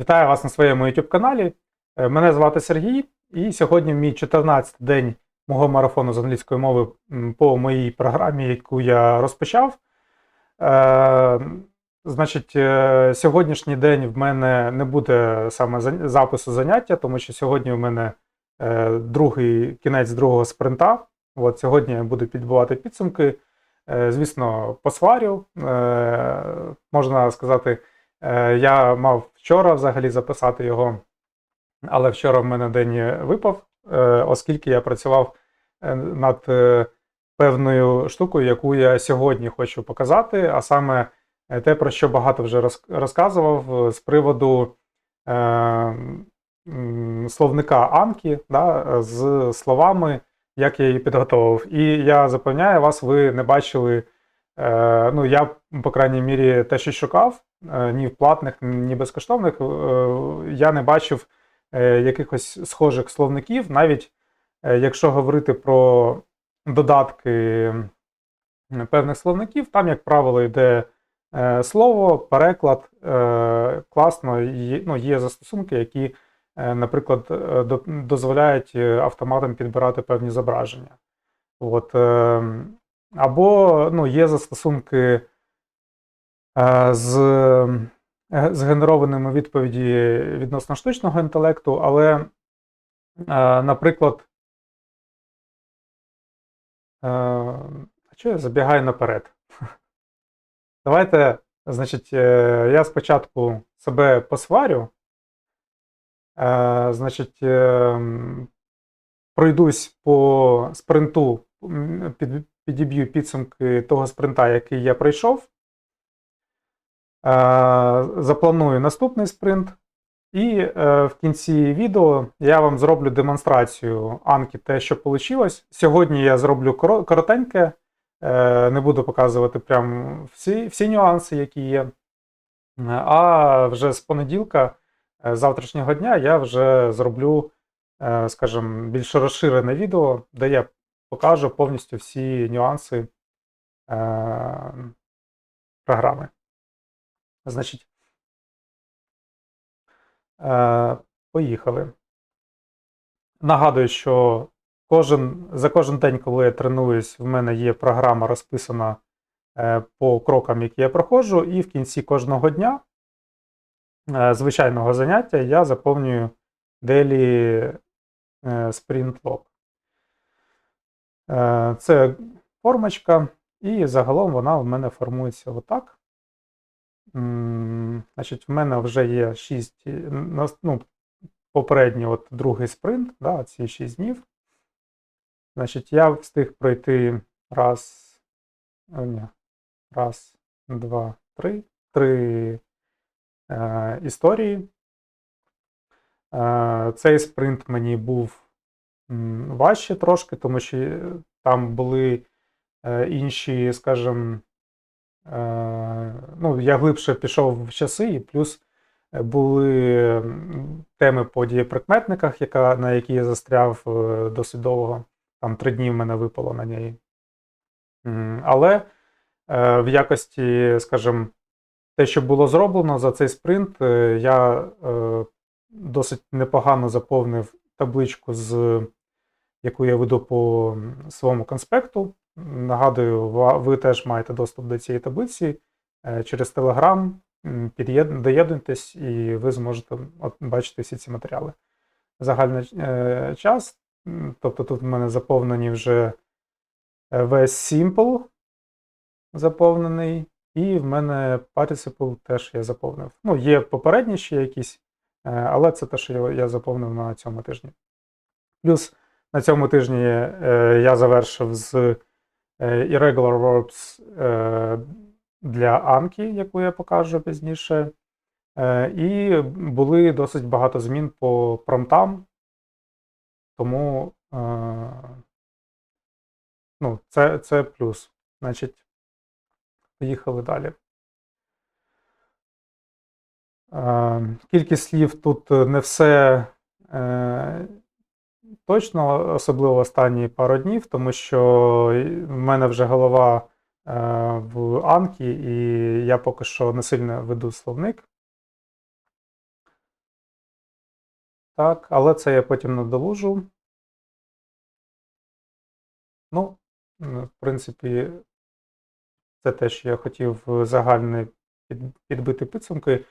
Вітаю вас на своєму YouTube каналі. Е, Мене звати Сергій, і сьогодні мій 14 день мого марафону з англійської мови по моїй програмі, яку я розпочав. Е, значить, е, сьогоднішній день в мене не буде саме запису заняття, тому що сьогодні в мене е, другий кінець другого спринта. От сьогодні я буду підбивати підсумки. Звісно, посварю. Можна сказати, Я мав вчора взагалі записати його, але вчора в мене день випав, е, оскільки я працював е, над е, певною штукою, яку я сьогодні хочу показати, а саме е, те, про що багато вже розказував е, з приводу е, словника Анки да, з словами, як я її підготовив. І я запевняю вас, ви не бачили. Е, ну, я, по крайній мірі, те, що шукав, е, ні в платних, ні безкоштовних, е, я не бачив е, якихось схожих словників, навіть е, якщо говорити про додатки певних словників, там, як правило, йде е, слово, переклад, е, класно, є, ну, є застосунки, які, е, наприклад, е, дозволяють е, автоматом підбирати певні зображення. От, е, або ну, є застосунки е, з е, згенерованими відповіді відносно штучного інтелекту, але, е, наприклад, е, а чого я забігаю наперед? Давайте, значить, е, я спочатку себе посварю, е, значить, е, пройдусь по спринту, підіб'ю підсумки того спринта, який я пройшов. Е, Запланую наступний спринт. І е, в кінці відео я вам зроблю демонстрацію Анки, те, що вийшло. Сьогодні я зроблю коротеньке, е, не буду показувати прям всі, всі нюанси, які є. А вже з понеділка, завтрашнього дня, я вже зроблю, скажімо, більш розширене відео, де я покажу повністю всі нюанси програми. Значить, е, поїхали. Нагадую, що кожен, за кожен день, коли я тренуюсь, в мене є програма розписана е, по крокам, які я проходжу, і в кінці кожного дня е, звичайного заняття я заповнюю sprint. Е, Це формочка, і загалом вона в мене формується отак. Значить, в мене вже є 6, ну, попередній от другий спринт, да, ці 6 днів. Значить, я встиг пройти раз, ні, раз, два, три, три е, історії. Е, цей спринт мені був важче трошки, тому що е, там були е, інші, скажімо, е, ну, я глибше пішов в часи, і плюс е, були теми по дієприкметниках, яка, на які я застряв е, досить довго. Там три дні в мене випало на неї. Але е, в якості, скажімо, те, що було зроблено за цей спринт, е, я е, досить непогано заповнив табличку, з яку я веду по своєму конспекту. Нагадую, ви теж маєте доступ до цієї таблиці е, через Telegram. Доєднуйтесь, і ви зможете бачити всі ці матеріали. Загальний е, час. Тобто тут в мене заповнені вже е, весь simple заповнений, і в мене participle теж я заповнив. Ну, є попередні ще якісь, але це те, що я, заповнив на цьому тижні. Плюс на цьому тижні я завершив з Irregular Verbs е, для Анки, яку я покажу пізніше. Е, і були досить багато змін по промтам, тому е, ну, це, це плюс. Значить, поїхали далі. Е, Кількість слів тут не все е, точно, особливо останні пару днів, тому що в мене вже голова е, в Анкі, і я поки що не сильно веду словник. Так, але це я потім надолужу. Ну, в принципі, це те, що я хотів загальне підбити підсумки.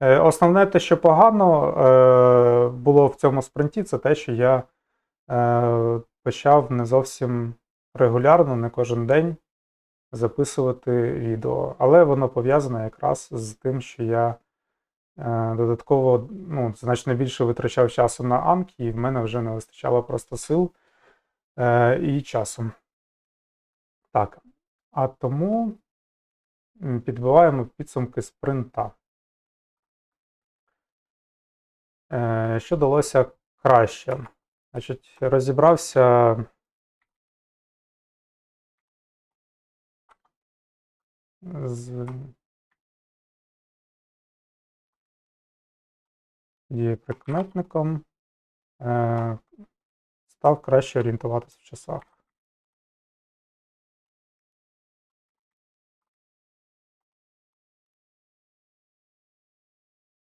Е, Основне те, що погано е, було в цьому спринті, це те, що я почав не зовсім регулярно, не кожен день записувати відео. Але воно пов'язане якраз з тим, що я е, додатково ну, значно більше витрачав часу на Анкі, і в мене вже не вистачало просто сил е, і часу. Так. А тому підбиваємо підсумки спринта. Е, Що далося краще? Значить, розібрався з дієприкметником, е, став краще орієнтуватися в часах.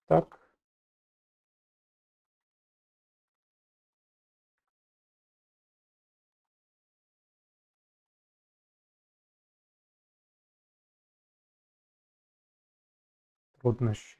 Так. Труднощі.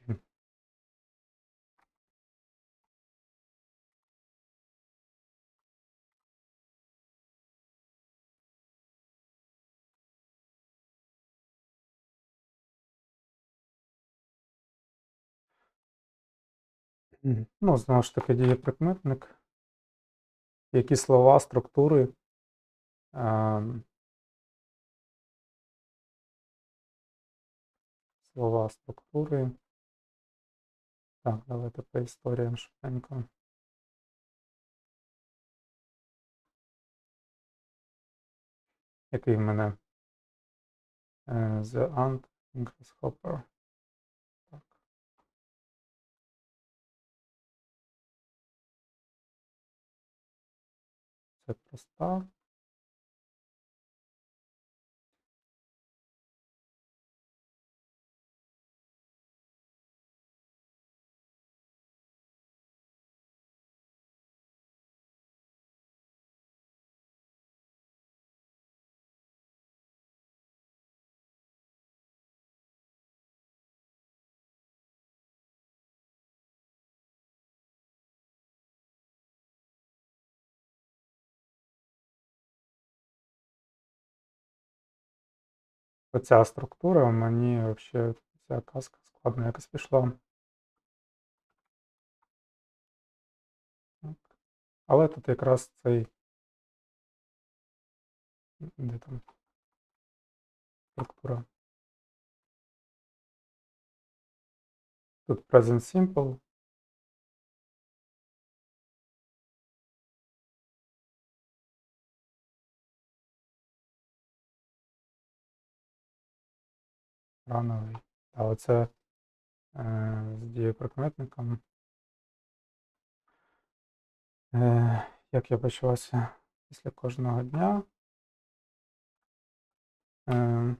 Мгм. Ну, знову ж таки, дієприкметник. Які слова, структури. ем, Слова, структури. Так, давайте по історіям швиденько. Який в мене? Е, The Ant Grasshopper. Так. Це проста. Оця структура мені взагалі ця казка складно якось пішла. Але тут якраз цей. Де там? Структура. Тут Present Simple. Рановий. А оце е, з дієприкметником. Е, як я почувався після кожного дня? Е,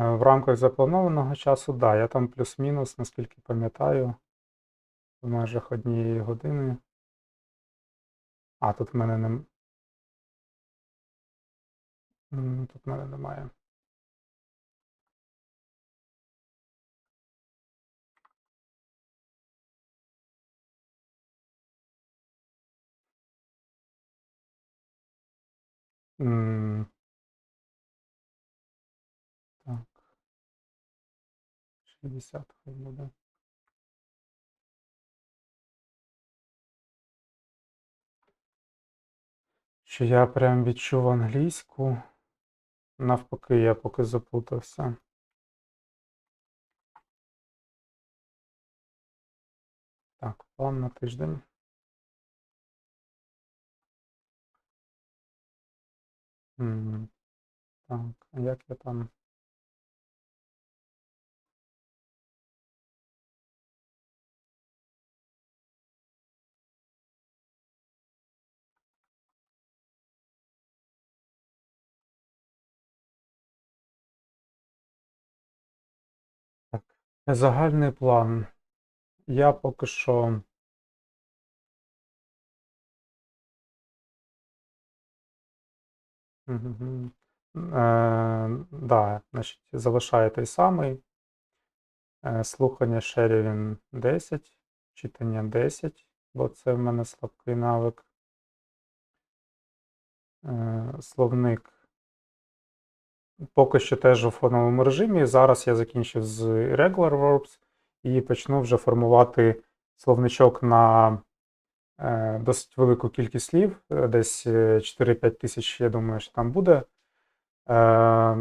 В рамках запланованого часу, да, я там плюс-мінус, наскільки пам'ятаю, в межах однієї години. А, тут в мене не. Тут в мене немає. М, 60 хай буде. Що я прям відчув англійську. Навпаки, я поки заплутався. Так, план на тиждень. Так, як я там? Загальний план. Я поки що. Мгм. Е, значить, залишаю той самий. Е, Слухання шерівін 10, читання 10, бо це в мене слабкий навик. Е, Словник поки що теж у фоновому режимі. Зараз я закінчив з Irregular Verbs і почну вже формувати словничок на е, досить велику кількість слів, е, десь е, 4-5 тисяч, я думаю, що там буде. Е,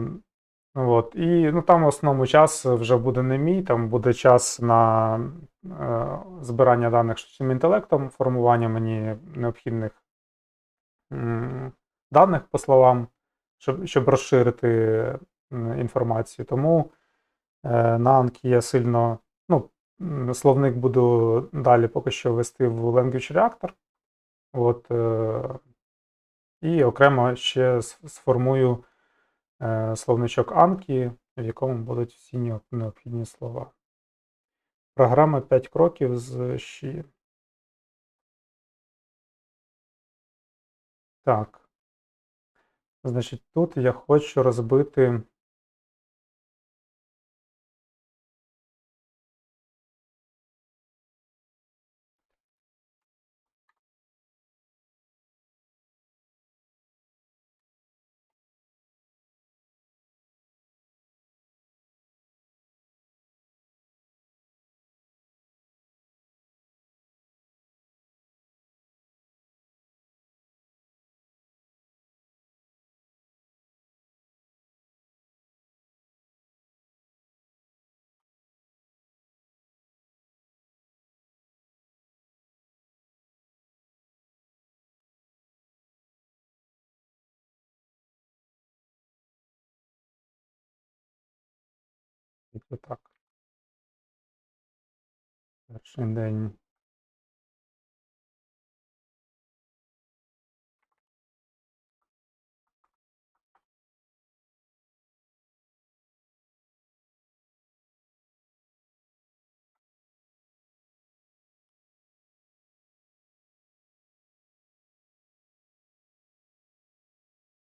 От. І ну, там в основному час вже буде не мій, там буде час на е, збирання даних штучним інтелектом, формування мені необхідних даних по словам, щоб, щоб розширити інформацію. Тому е, на Анкі я сильно, ну, словник буду далі поки що вести в Language Reactor. От, е, і окремо ще сформую е, словничок Анкі, в якому будуть всі необхідні слова. Програма 5 кроків з щі. Так. Значить, тут я хочу розбити. Тільки так. Перший день.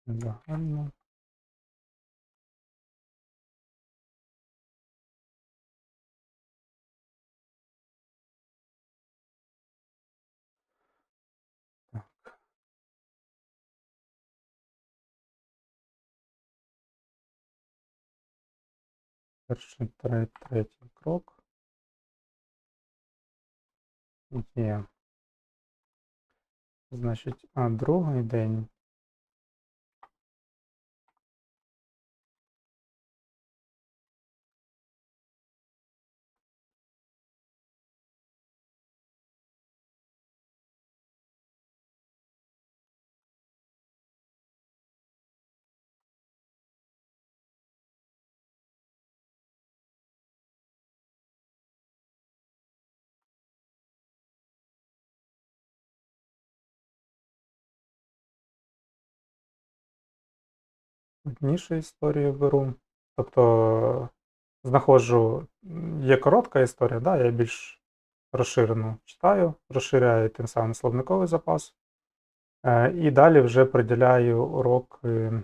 Загально. Перший тре- третій крок. Є. Значить, а другий день. Однішу історію беру. Тобто знаходжу, є коротка історія, да, я більш розширену читаю, розширяю тим самим словниковий запас. Е, і далі вже приділяю урок. е,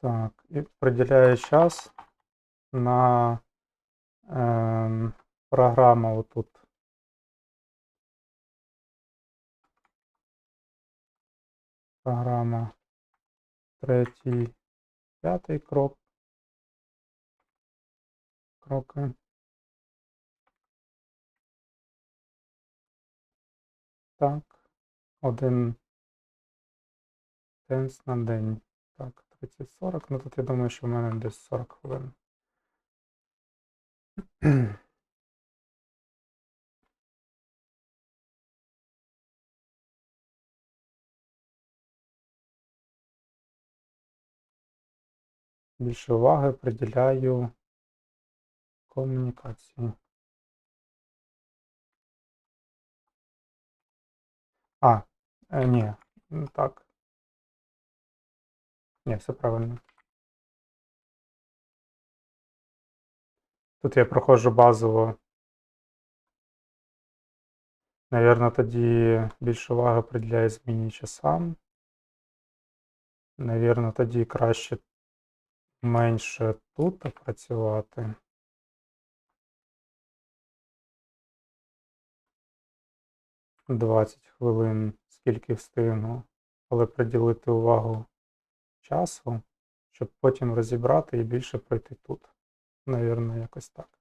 Так, і приділяю час на ем, програму отут. Програма третій, п'ятий крок. Кроки. Так. Один тенс на день. Так, 30-40. Ну тут я думаю, що в мене десь 40 хвилин. Більше уваги приділяю комунікації. А, е, ні, так. Ні, все правильно. Тут я проходжу базово. Навірно, тоді більше уваги приділяю зміні часам. Навірно, тоді краще менше тут працювати. Двадцять хвилин, скільки встигну, але приділити увагу часу, щоб потім розібрати і більше пройти тут. Навірно, якось так.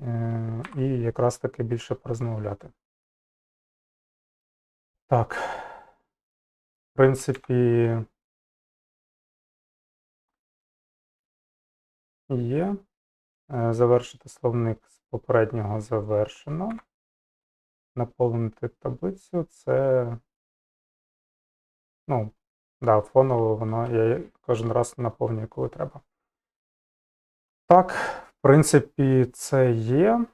Е, І якраз таки більше порозмовляти. Так. В принципі, є. Е, Завершити словник з попереднього завершено. Наповнити таблицю це. Ну, да, фоново воно я кожен раз наповнюю, коли треба. Так, в принципі, це є.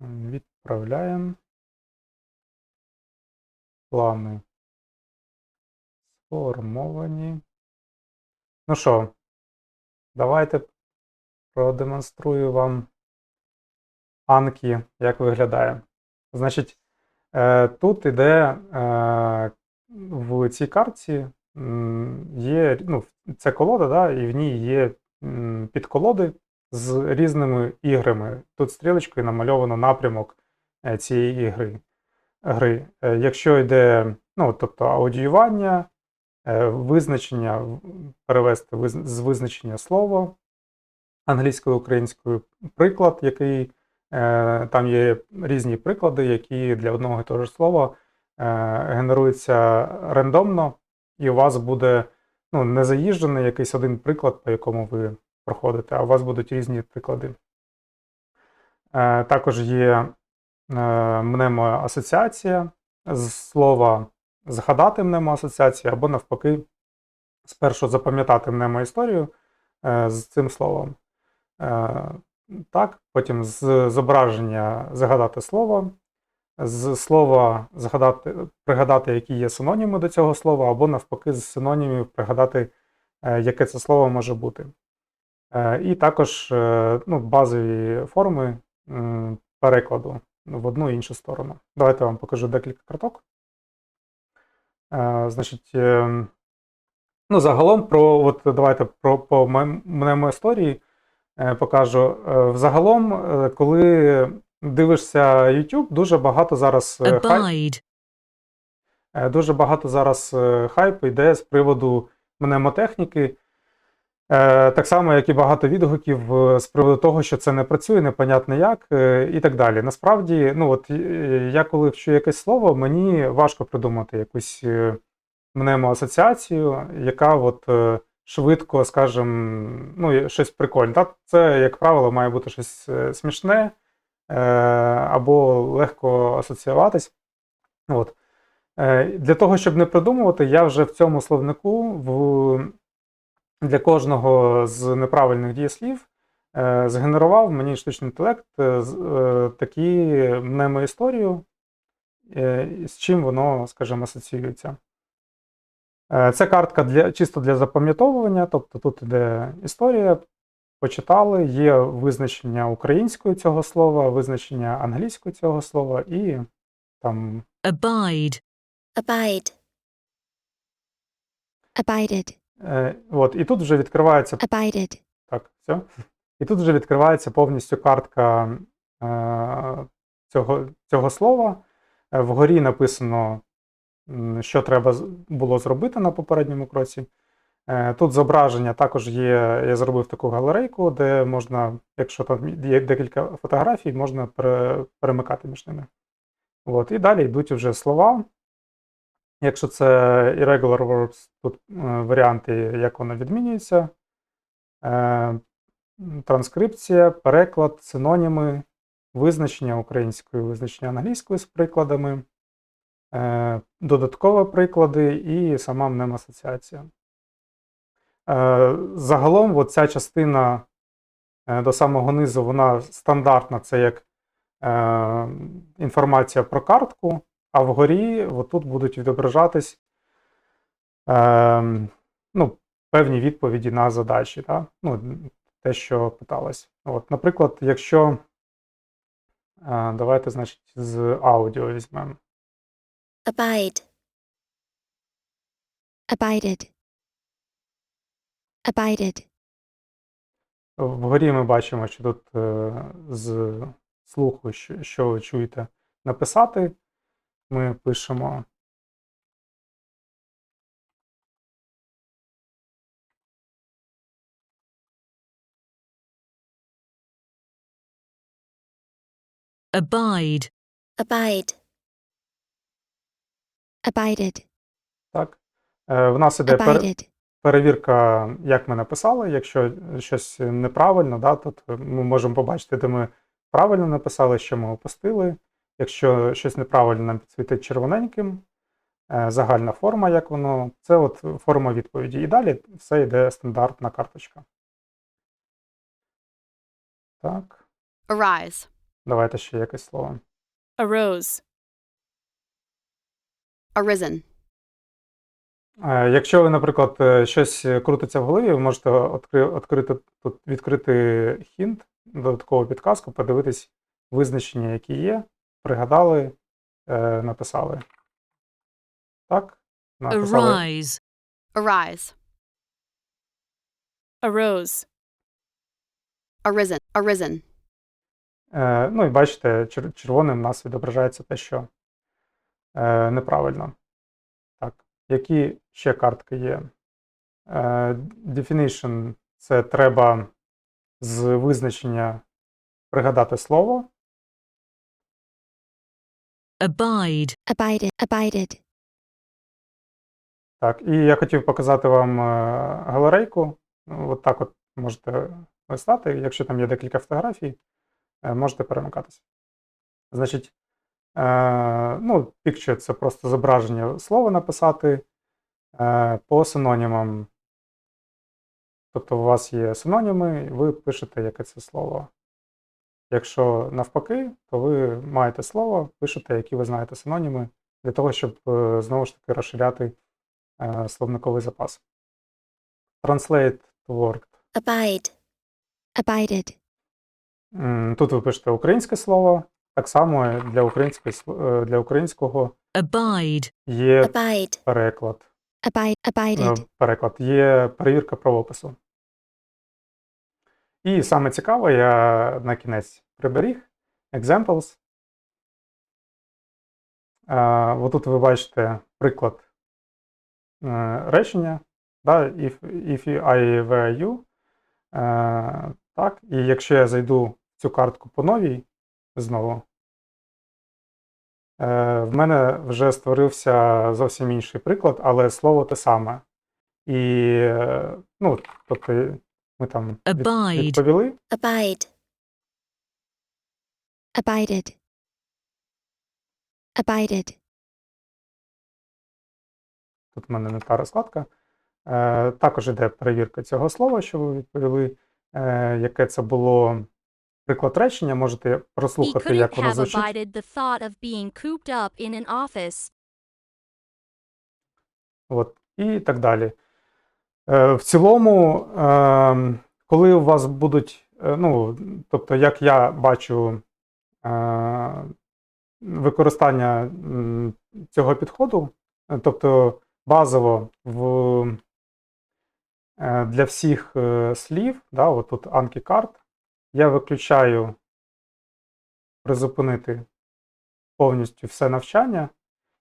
Відправляємо. Плани сформовані. Ну що, давайте продемонструю вам Анкі, як виглядає. Значить, е, тут іде е, в цій картці є, ну, це колода, да, і в ній є підколоди з різними іграми. Тут стрілочкою намальовано напрямок е, цієї ігри. гри. Якщо йде, ну, тобто аудіювання, визначення, перевести з визначення слова англійською українською приклад, який е, там є різні приклади, які для одного і того ж слова е, генеруються рандомно, і у вас буде ну, не заїжджений якийсь один приклад, по якому ви проходите, а у вас будуть різні приклади. Е, також є мнемоасоціація з слова згадати мнемоасоціація, або навпаки, спершу запам'ятати мнемоісторію е, з цим словом. Е, так, потім з зображення згадати слово, з слова згадати, пригадати, які є синоніми до цього слова, або навпаки, з синонімів пригадати, е, яке це слово може бути. Е, І також ну, базові форми перекладу в одну і іншу сторону. Давайте вам покажу декілька карток. Значить, е, ну, загалом про, от давайте про по мнемоісторії е, покажу. Е, Взагалом, е, коли дивишся YouTube, дуже багато зараз е. Е, Дуже багато зараз е, хайпу йде з приводу мнемотехніки. Е, Так само, як і багато відгуків е, з приводу того, що це не працює, непонятно як, е, і так далі. Насправді, ну от е, я коли вчу якесь слово, мені важко придумати якусь е, мнемоасоціацію, яка от е, швидко, скажімо, ну, щось прикольне. Так, це, як правило, має бути щось е, смішне е, або легко асоціюватись. От. Е, Для того, щоб не придумувати, я вже в цьому словнику в, для кожного з неправильних дієслів згенерував мені штучний інтелект такі мнемоісторію, з чим воно, скажімо, асоціюється. Е, Це картка для, чисто для запам'ятовування, тобто тут іде історія, почитали, є визначення українською цього слова, визначення англійською цього слова і там Abide. Abide. Abided. Е, от, і тут вже відкривається Abided. так, все. І тут вже відкривається повністю картка е, цього, цього слова. Е, Вгорі написано, що треба було зробити на попередньому кроці. Е, Тут зображення також є. Я зробив таку галерейку, де можна, якщо там є декілька фотографій, можна перемикати між ними. От, і далі йдуть вже слова. Якщо це irregular verbs, тут е, варіанти, як воно відмінюється. Е, транскрипція, переклад, синоніми, визначення українською, визначення англійською з прикладами, додаткові приклади і сама мнемоасоціація. Е, Загалом, ця частина е, до самого низу, вона стандартна, це як е, інформація про картку, а вгорі отут будуть відображатись е, ну, певні відповіді на задачі, та? ну, те, що питалось. От, наприклад, якщо е, давайте, значить, з аудіо візьмемо. Abide. Abided. Abided. Вгорі ми бачимо, що тут е, з слуху, що, що ви чуєте, написати. Ми пишемо abide, Abide. Abided. так. Е, в нас іде пер, Abided. перевірка, як ми написали. Якщо щось неправильно, да, то ми можемо побачити, де ми правильно написали, що ми опустили. Якщо щось неправильно нам підсвітить червоненьким, е, загальна форма, як воно, це от форма відповіді. І далі все йде стандартна карточка. Так, arise, давайте ще якесь слово. arose, arisen, Е, Якщо ви, наприклад, е, щось крутиться в голові, ви можете відкрити, тут, відкрити хінт, додаткову підказку, подивитись визначення, які є, пригадали, е, написали. Так? Написали. arise, arise, arose, arisen, arisen, Е, Ну і бачите, чер- червоним у нас відображається те, що е, неправильно. Так, які ще картки є? Е, definition це треба з визначення пригадати слово. abide, Abided. Abided. Так, і я хотів показати вам е, галерейку. Ну, От так от можете листати. Якщо там є декілька фотографій, е, можете перемикатися. Значить, ну, picture – це просто зображення слова написати е, по синонімам. Тобто, у вас є синоніми, і ви пишете, яке це слово. Якщо навпаки, то ви маєте слово, пишете, які ви знаєте синоніми, для того, щоб е, знову ж таки розширяти е, словниковий запас. Translate to word. Abide. Abided. Тут ви пишете українське слово. Так само для, української, е, для українського abide, є Abide. переклад. Abide. Е, Abided. Переклад, є перевірка правопису. І саме цікаве, я на кінець приберіг examples. Е, Отут ви бачите приклад е, речення. Да, if, if I were you. Е, так, і якщо я зайду в цю картку по новій знову, е, в мене вже створився зовсім інший приклад, але слово те саме. І, ну, тобто, ми там Abide. відповіли. Abide. Abided. Abided. Тут в мене не та розкладка. Е, також іде перевірка цього слова, що ви відповіли, е, яке це було приклад речення. Можете прослухати, як воно звучить. От, і так далі. Е, в цілому, е, коли у вас будуть, е, ну, тобто, як я бачу е, використання цього підходу, е, тобто базово в, е, для всіх е, слів, да, от тут Card, я виключаю призупинити повністю все навчання.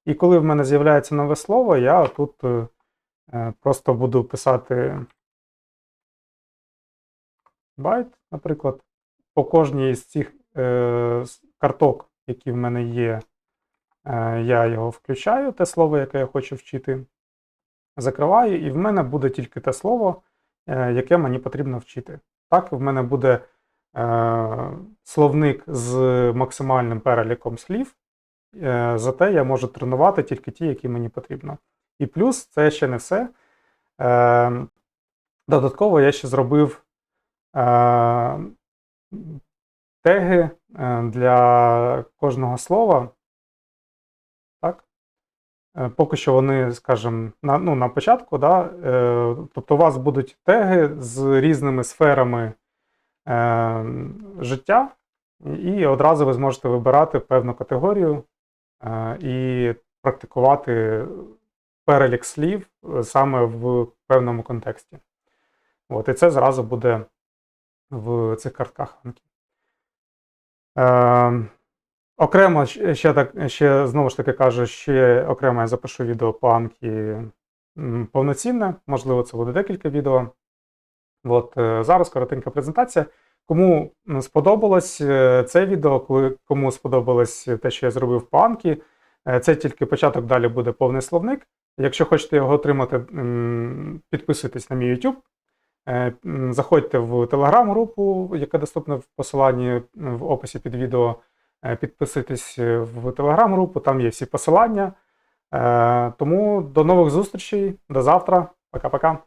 І коли в мене з'являється нове слово, я тут е, е, просто буду писати байт, наприклад. По кожній з цих е, карток, які в мене є, я його включаю, те слово, яке я хочу вчити, закриваю, і в мене буде тільки те слово, яке мені потрібно вчити. Так, в мене буде словник з максимальним переліком слів. Е, зате я можу тренувати тільки ті, які мені потрібно. І плюс це ще не все. Е, додатково я ще зробив е, теги е, для кожного слова. Так? Е, Поки що вони, скажімо, на, ну, на початку, да, е, тобто у вас будуть теги з різними сферами е, життя, і одразу ви зможете вибирати певну категорію е, і практикувати перелік слів е, саме в певному контексті. От, і це зразу буде в цих картках. Е, окремо ще так, ще знову ж таки кажу, ще окремо я запишу відео по Анкі повноцінне, можливо, це буде декілька відео. От, е, зараз коротенька презентація. Кому сподобалось е, це відео, кому сподобалось те, що я зробив по Анкі, е, це тільки початок, далі буде повний словник. Якщо хочете його отримати, підписуйтесь на мій YouTube. Заходьте в телеграм-групу, яка доступна в посиланні в описі під відео. Підписуйтесь в телеграм-групу, там є всі посилання. Тому до нових зустрічей, до завтра. Пока-пока.